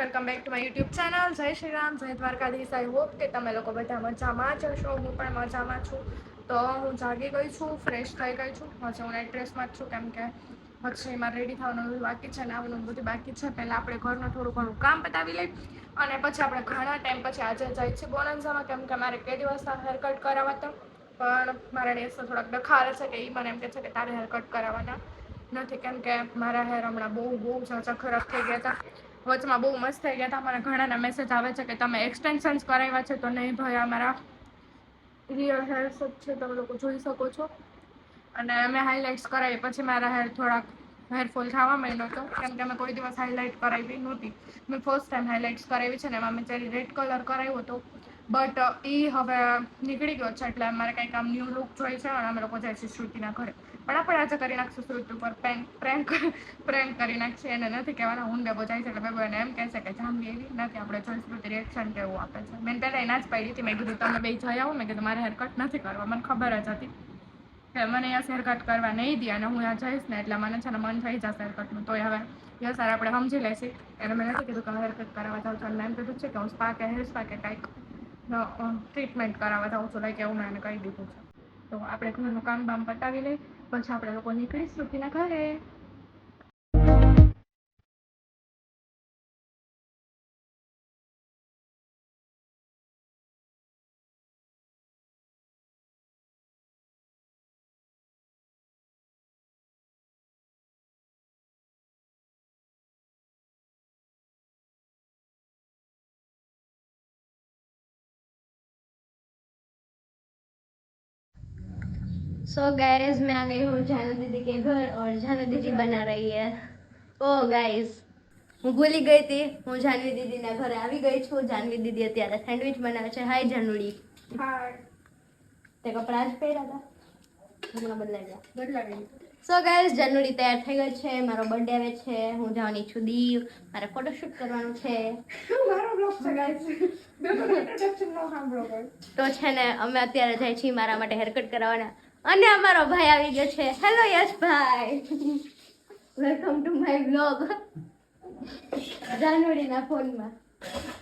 Welcome back to my YouTube channel. જય શ્રી રામ, જય Dwarkadhish. I hope કે તમે લોકો બધા મજામાં જ હશો. હું પણ મજામાં છું. તો હું જાગી ગઈ છું, ફ્રેશ થઈ ગઈ છું. હજી હું નાઇટ ડ્રેસમાં જ છું, કેમ કે પછી મારે રેડી થવાનું બધું બાકી છે, નાવાનું બધું બાકી છે. પહેલાં આપણે ઘરનું થોડું ઘણું કામ પતાવી લઈ અને પછી આપણે ઘણા ટાઈમ પછી આજે જાય છે બોનન્સામાં કેમ કે મારે કે દિવસ હેરકટ કરાવવા હતા. પણ મારા ડેસ થોડાક દખાર છે કે એ મને એમ કહે છે કે તારે હેરકટ કરાવવાના નથી, કેમ કે મારા હેર હમણાં બહુ બહુ ઝાઝા ખરાબ થઈ ગયા હતા. વચમાં બહુ મસ્ત થઈ ગયા હતા. મને ઘણાના મેસેજ આવે છે કે તમે એક્સટેન્શન્સ કરાવ્યા છે તો નહીં ભાઈ, અમારા રિયલ હેર્સ જ છે, તમે લોકો જોઈ શકો છો. અને મેં હાઇલાઇટ્સ કરાવી, પછી મારા હેર થોડાક હેરફોલ થવા માંડ્યો હતો. કેમ કે મેં કોઈ દિવસ હાઇલાઇટ કરાવી નહોતી. મેં ફર્સ્ટ ટાઈમ હાઇલાઇટ્સ કરાવી છે ને, એમાં મેં ચેરી રેડ કલર કરાવ્યો હતો. બટ એ હવે નીકળી ગયો છે એટલે મારે કંઈક આમ ન્યૂ લુક જોઈએ છે અને અમે લોકો જાય છે શ્રુતિના ઘરે. પણ આપણે આજે કરી નાખશું શ્રુતિ ઉપર પ્રેન્ક પ્રેન્ક પ્રેન્ક કરી નાખશે એને નથી કહેવાના હું ડબો જાય છે એટલે બેબો એને એમ કહેશે કે જાનવી એવી નથી, આપણે જોઈ શ્રુતિ રિએક્શન કેવું આપે છે. મેં પહેલાં એના જ પાડી હતી, મેં કીધું તમે બે જઈ આવો, મેં કીધું મારે હેરકટ નથી કરવા, મને ખબર જ હતી. કે મને અહીંયા હેરકટ કરવા નહીં દે અને હું ત્યાં જઈશ ને એટલે મને છે ને મન થઈ જશે હેરકટનું તો હવે યસ સર આપણે સમજી લેશે. એટલે મેં નથી કીધું કે હેરકટ કરવા જાઉં છું. એમ કીધું છે કે હું સ્પા કે હેર સ્પા કે કંઈક ટ્રીટમેન્ટ કરાવવા જાઉં છું, લાઈક એવું મેં એને કહી દીધું છે. તો આપણે ઘરનું કામ બામ પતાવી લઈ, પછી આપણે લોકો નીકળીશું શ્રુતિના ઘરે. सो गाइस मैं आ गई हूँ जानू दीदी के घर और जानू दीदी बना रही है ઓ ગાઈસ હું ભૂલી ગઈ હતી હું જાનવી દીદીના ઘરે આવી ગઈ છું જાનવી દીદી અત્યારે સેન્ડવિચ બનાવે છે હાય જાનુડી હા તે કપડાં જ પહેર્યા હતા હમણાં બદલાઈ ગયા બદલાવી સો ગાઈસ જાનુડી તૈયાર થઈ ગઈ છે મારો બર્થડે આવે છે હું જવાની છું દીવ મારે ફોટોશૂટ કરવાનું છે મારો બ્લોગ છે ગાઈસ બેબો ઇન્ટ્રોડક્શન નો સાંભળો guys. તો છે ને અમે અત્યારે જાય છીએ મારા માટે હેરકટ કરાવવાના અને અમારો ભાઈ આવી ગયો છે. હેલો યશભાઈ. વેલકમ ટુ માય બ્લોગ જાનવડીના ફોનમાં.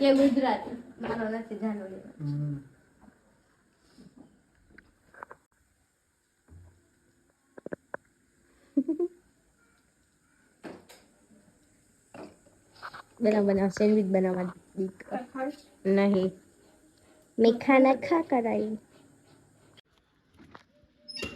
એ ગુજરાતી. મારો નથી બના બના સેન્ડવિચ બનાવવા દીક નહીં. મેં ખાના ખા કરાઈ Guys, આપણે લોકો પહોંચી ગયા છે શ્રુતિના ઘરે અરે જાનવડી બતા છે ખાતે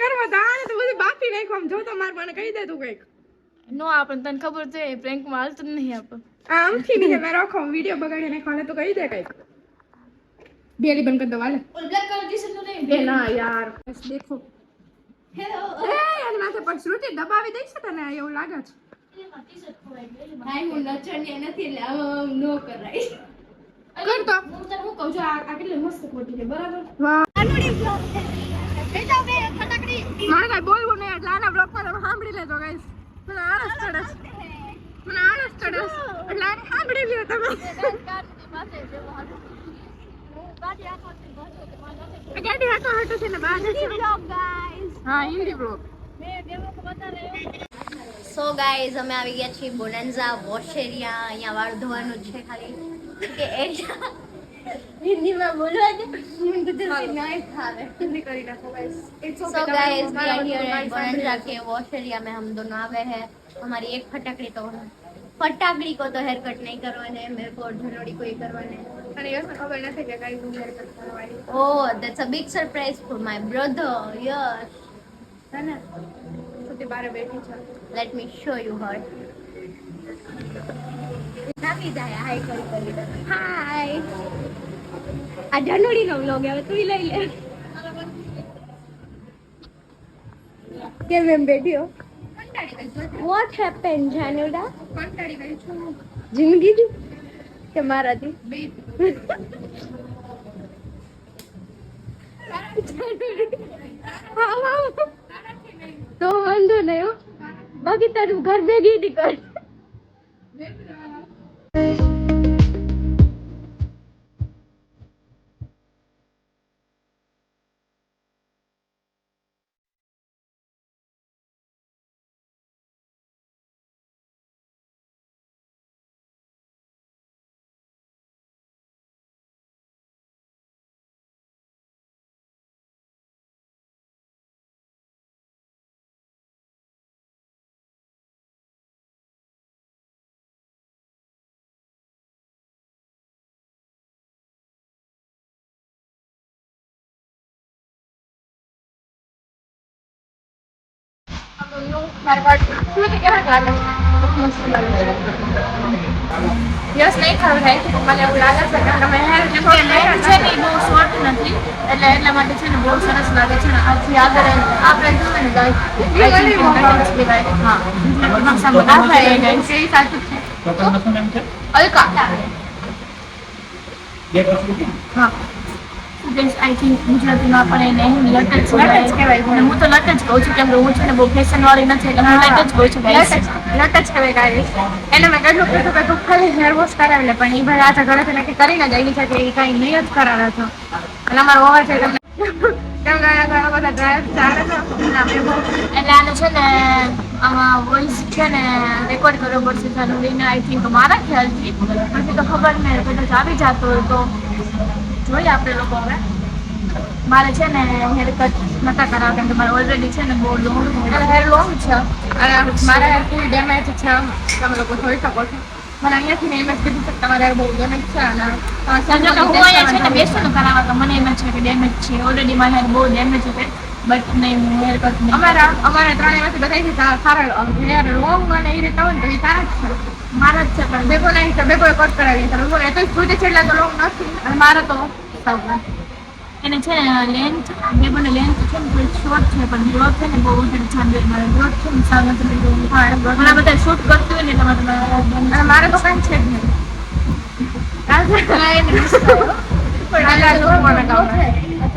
નો કરવા તો આને તો બધું બાફી નાખ્યું. આમ જો તો માર મને કહી દે તું કંઈક. નો આપણને તને ખબર છે પ્રેન્કમાં હાલતું જ નહીં આપણ આમથી નહીં મેં રાખો વીડિયો બગાડી નાખવાને તો કહી દે કંઈક. બેલી બંધ કરી દો વાલે બ્લેક કલર ટી શર્ટ નહીં એ ના યાર. બસ દેખો. હેલો એ અને માથે પણ શ્રુતિ દબાવી દઈ છે તને એવું લાગે છે. ભાઈ હું નચણીએ નથી એટલે નો કરાય. કર તો. હું તને શું કહું છું આ આ કેટલી મસ્ત ખોટી છે બરાબર? વાહ. જાનવડી બ્લોગ છે બેટા બે ફટાકડી મારે કાંઈ બોલવું નહીં એટલે આના બ્લોગમાં તમે સાંભળી લેજો ગાઈસ મને આળસ ચડે છે. મને આળસ ચડે છે. એટલે આને સાંભળી લ્યો તમે. ગાડી હાટો હાટો છે ને બહાર જશે. બ્લોગ ગાઈસ હા હિન્દી બ્લોગ સો ગાઈઝ અમે આવી ગયા છીએ બોનાન્ઝા વોશ એરિયા અહીંયા વાળ ધોવાનું છે ખાલી. કે એરિયા હિન્દીમાં બોલવા દે મને ગુજરાતી નહીં ફાવે हिंदी કરી નાખો guys it's so guys we are here at Bonanza के वॉश एरिया में हम दोनों आ गए हैं हमारी एक फटाकड़ी तो फटाकड़ी को तो हेयर कट नहीं करवाने मेरे को और झनोड़ी को ही करवाने हैं। અને યસને ખબર નથી કે કઈ હું હેર કટ કરવાની oh that's a big surprise for my brother yes છે ને સુધી બારે બેઠી છે let me show you her આ ઢંઢોળીનો વ્લોગ તું લઈ લે. કેમ એમ બેઠ્યો વોટ હેપન જાનુડા? કંટાળી ગઈ છું જિંદગી દી તો વાંધો નહીં બાકી તારું ઘર ભેગી નીકળ Maybe not. યસ નહીં ખબર થાય તો મને એવું લાગે છે કે તમે હેર છે ને બહુ શોર્ટ નથી એટલે એટલા માટે છે ને બહુ સરસ લાગે છે ને આથી આગળ આપણે જોઈએ ને ગાય હા નકશામાં દાખલા એ ગાય એ સાચું છે તો તમને શું નામ છે અલકા બે વસ્તુ કેમ? હા Guys, આઈ થિંક ગુજરાતીમાં પણ એને લટ જ કહેવાય. હું તો લટ જ કહું છું કેમ કે હું છે ને બહુ ફેશન વાળી નથી એટલે હું લટ જ કહું છું. લટ જ કહેવાય ગાઈસ એને મેં કેટલું કીધું કે તું ખાલી હેર વોશ કરાવેલે પણ એ ભાઈ આજે ઘરેથી નક્કી કરીને જ આવી છે કે એ કાંઈ નહીં જ કરાવે છે અને અમારો ઓવર છે તમને કેમ ઘણા બધા ડ્રાઈવ ચાલે છે એટલે આને છે ને આમાં વોઇસ છે ને રેકોર્ડ કરવો પડશે જાનુરીને આઈ થિંક મારા ખ્યાલથી પછી તો ખબર નહીં કદાચ આવી જતો તો જોઈએ આપણે લોકો હવે. મારે છે ને હેર કટ નતા કરાવવા કેમ કે મારે ઓલરેડી છે ને બહુ લોંગ હેર લોંગ છે. અને મારા હેર ફૂલ ડેમેજ છે. તમે લોકો જોઈ શકો છો. મને અહીંયાથી મેં જ કીધું છે તમારા બહુ ડેમેજ છે અને તમે કે હું અહીંયા છે ને બેસું ને કરાવવા તો મને એમ જ છે કે ડેમેજ છે. ઓલરેડી મારા હેર બહુ ડેમેજ છે બટ નહીં હું હેર કટ અમારા અમારા ત્રણેયમાંથી બધાયથી સા- સારા હેર લોંગ અને એ રીતે હોય તો એ સારા જ છે. મારા જ છે પણ બેગો નહીં બે કોઈ કટ કરાવી છે એ તો સુધી છે એટલે તો લોંગ નથી. અને મારા તો સાવ એને છે ને લેન્થ બે બંને લેન્થ છે ને શોર્ટ છે પણ ગ્રોથ છે ને બહુ વધારે જાનવર મારે ગ્રોથ છે ને સાવ નથી ઘણા બધા શૂટ કરતું હોય ને તમારે મારે તમારા અને મારે તો કાંઈ છે જ નહીં. છે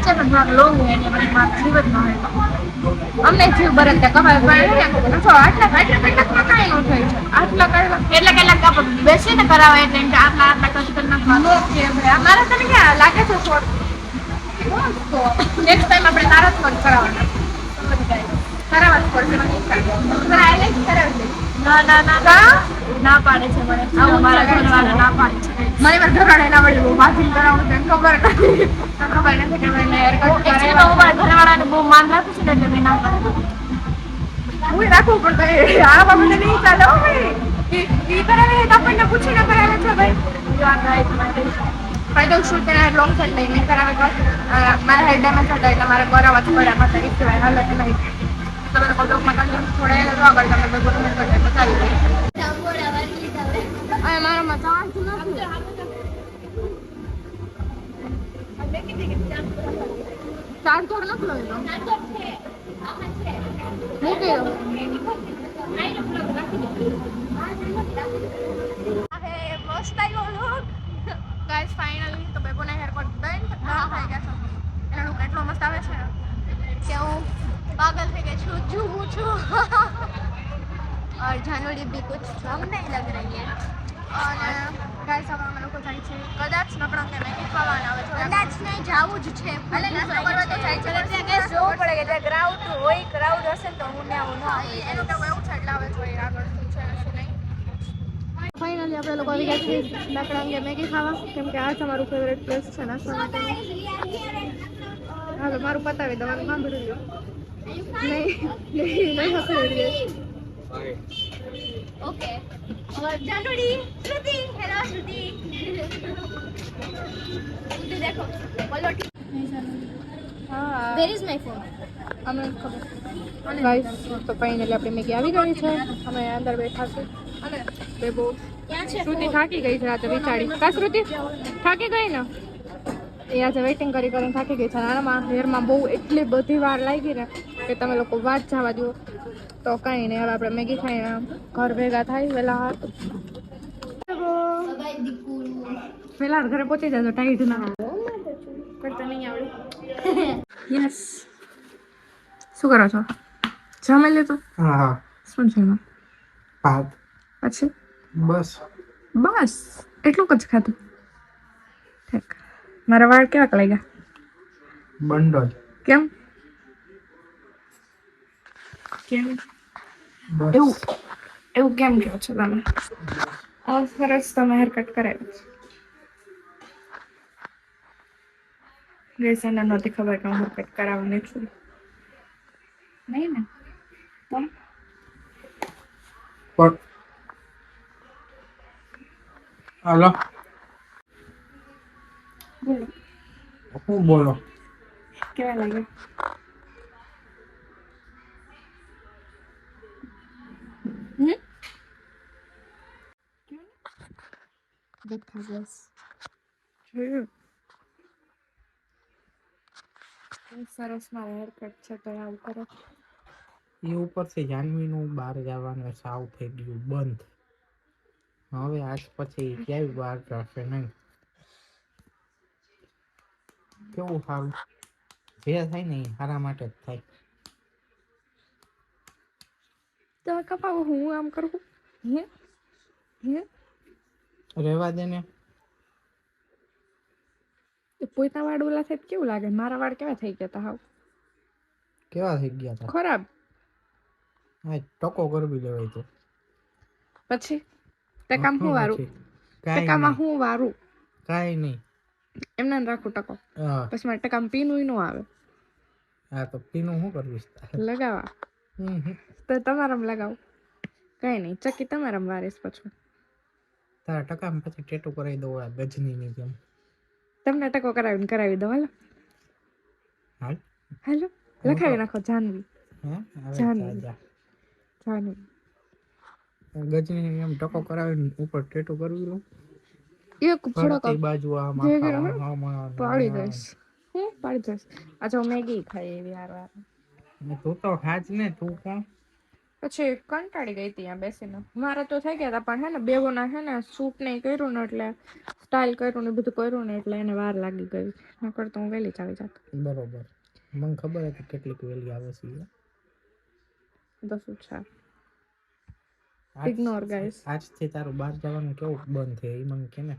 છે અમને જીવ બરત નહીં આપો. જો આટલા છે. આટલા કરાવે ક્યાં લાગે છે? તો next time આપણે તારા જ ફોન કરાવવાના. કરાવવા જ પડશે છે. ના ના ના? ના પાડે છે મને. મારા. ઘરવાળા ના પાડે છે. મારી મારા ઘરવાળા એના વડે બહુ બાથિંગ કરાવું છે. ખબર નથી. ખબર નથી કે મેં hair cut Actually હું મારા ઘરવાળાને બહુ માન રાખું છું એટલે મેં ના પાડે. હું રાખું પણ આ બાબતે નહીં ચાલે હો ભાઈ. ઈ- કરાવે તો આપણને પૂછીને કરાવે છે ભાઈ. શું તેના લોંગ સેટ લઈ કરાવે તો? મારા ડેમેજ હતા એટલે મારે કરાવવા જ પડ્યા મારે સિવાય હાલત નહીં. તમે લોકો થોડા એને આગળ તમે ગાઈસ ફાઇનલી તો બેબોના હેર કટ ડન થઈ ગયા છે એનો લુક એટલો મસ્ત આવે છે કે હું પાગલ થઈ ગઈ છું જુવું છું और जानवरी भी कुछ कम नहीं लग रही है અને અમે લોકો જાય છે. કદાચ નકળા કે મેગી ખાવાના આવે છે. કદાચ નહીં જાવું જ છે. ભલે નાસ્તો કરવા તો જાય છે. ત્યાં guys જોવું પડે કે ત્યાં ક્રાઉડ હોય ક્રાઉડ હશે તો હું ત્યાં હું ના એ- એનું તો એવું છે એટલે જોઈએ આગળ શું છે શું નહીં. ફાઇનલી આપણે લોકો આવી ગયા છીએ મેગી ખાવા. કેમ કે આ જ અમારું ફેવરેટ પ્લેસ છે નાસ્તા માટે. હા તો. મારું પતાવી દવાનું સાંભળી લો નહીં નહીં નહીં હકડી জানুয়ারি শ্রুতি হ্যালো শ্রুতি দেখো বলো વેર ઇઝ માય ફોન અમને ખબર ગાઈસ તો ફાઇનલી આપણે મેગી આવી ગઈ છે. અમે અંદર બેઠા છે. અને બે બહુ શ્રુતિ થાકી ગઈ છે આજે વિચારી. કા શ્રુતિ? થાકી ગઈ ને? એ આજે વેઇટિંગ કરી કરીને થાકી ગઈ છે. નાનામાં હેરમાં બહુ એટલી બધી વાર લાગી ને કે તમે લોકો વાત જવા દો. તો કંઈ નહીં હવે આપણે મેગી ખાઈને ઘર ભેગા થાય વહેલા વહેલા ઘરે પહોંચી જજો ટાઈટ ના કરતા નહીં આવડે. યસ શું કરો છો? જમી લીધું? હા શું જમ્યું? ભાત. પછી? બસ. બસ. એટલું જ ખાધું. ઠીક. મારા વાળ કેવા કલાઈ ગયા? બંડલ કેમ? કેમ એવું એવું કેમ કહો છો તમે? આ સરસ તમે હેર કટ કરાવ્યું છે ગઈસ એને નહોતી ખબર કે હું હેર કટ કરાવવાની છું. નહીં ને? પણ હાલો. બોલો. શું બોલો? કેવા લાગે દેખા બસ જોયું બહુ સરસ મારો હેર કટ છે તો આવું કરો એ ઉપરથી જાનવીનું બહાર જવાનું સાવ થઈ ગયું બંધ. હવે આજ પછી ક્યાંય બહાર જશે નહીં. કેવું સારું? જે થાય ને એ સારા માટે જ થાય. તો કપાવું હું આમ કરું? હે? હે? રહેવા દે ને. તો પોતા વાળ ઓલા થાય કેવું લાગે? મારા વાળ કેવા થઈ ગયા તા હાવ? કેવા થઈ ગયા હતા ખરાબ. હા ટકો કરવી લેવાય તો. પછી? ટકામ હું વારું? ટકામાં હું વારું? કાઈ નહીં. એમને રાખું ટકો. પછી મારે ટકામ પીનું ન આવે. હા તો પીનું શું કરવું લગાવા. તો તમારા લગાવું. કઈ નહીં. ચકી તમારા વારીશ પછી. તારા ટકામાં પછી ટેટુ કરાવી દઉં આ ગજનીની જેમ. તમને ટકો કરાવીને કરાવી દઉં હાલો. હાલ? હાલો. લખાવી નાખો જાનવી. જાનવી. જાનવી. ગજની એમ ટકો કરાવીને ઉપર ટેટુ કરવી લઉં એક થોડોક બાજુ આમ આમ પાડી દઈશ. હું પાડી દઈશ. અચ્છા મેગી ખાઈ એવી વાર તું તો ખાજ ને તું કોણ? પછી કંટાળી ગઈ હતી ત્યાં બેસીને. મારા તો થઈ ગયા હતા પણ હે ને બેવોના હે ને સૂટ ને કર્યું ને એટલે સ્ટાઇલ કર્યું ને બધું કર્યું ને એટલે એને વાર લાગી ગઈ. નકર તો હું વહેલી જ આવી જાત. બરોબર. મને ખબર હતી કેટલીક વેલી આવે છે. તો શું છે? ઇગ્નોર ગાઈસ આજથી તારું બહાર જવાનું કેવું બંધ છે એ મને કે ને?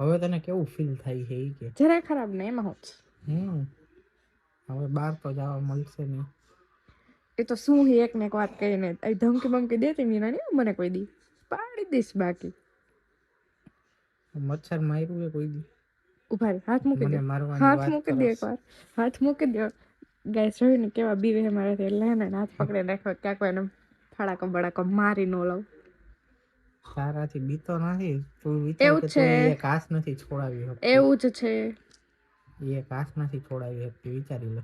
હવે તને કેવું ફીલ થાય છે એ કે? જરાય ખરાબ ને એમાં હું છે. હમ. હવે બહાર તો જવા મળશે નહીં. એ તો શું હે એક ને એક વાત કહીને? અહીં ધમકી બમકી દેતી ની ના મને કોઈ દી? પાડી દઈશ બાકી. મચ્છર માર્યું એ કોઈ દી? ઊભા હાથ મૂકી દે. હાથ મૂકી દે. એકવાર. હાથ મૂકી દે. ગાય જોયું ને કેવા બીવે હે મારાથી. એટલે હે ને હાથ પકડી રાખો ક્યાંક એને ફાડાકો બડાકો મારી નો લઉં. તારાથી બીતો નથી. તું વિચાર એવું કે છે. કાસ નથી છોડાવી એવું જ છે. એ કાસ નથી છોડાવી શકતી વિચારી લે.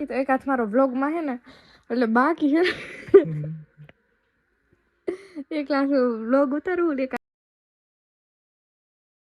એ તો એક હાથ મારો વ્લોગમાં હે ને એટલે બાકી હે એક લાખ વ્લોગ ઉતારવું એક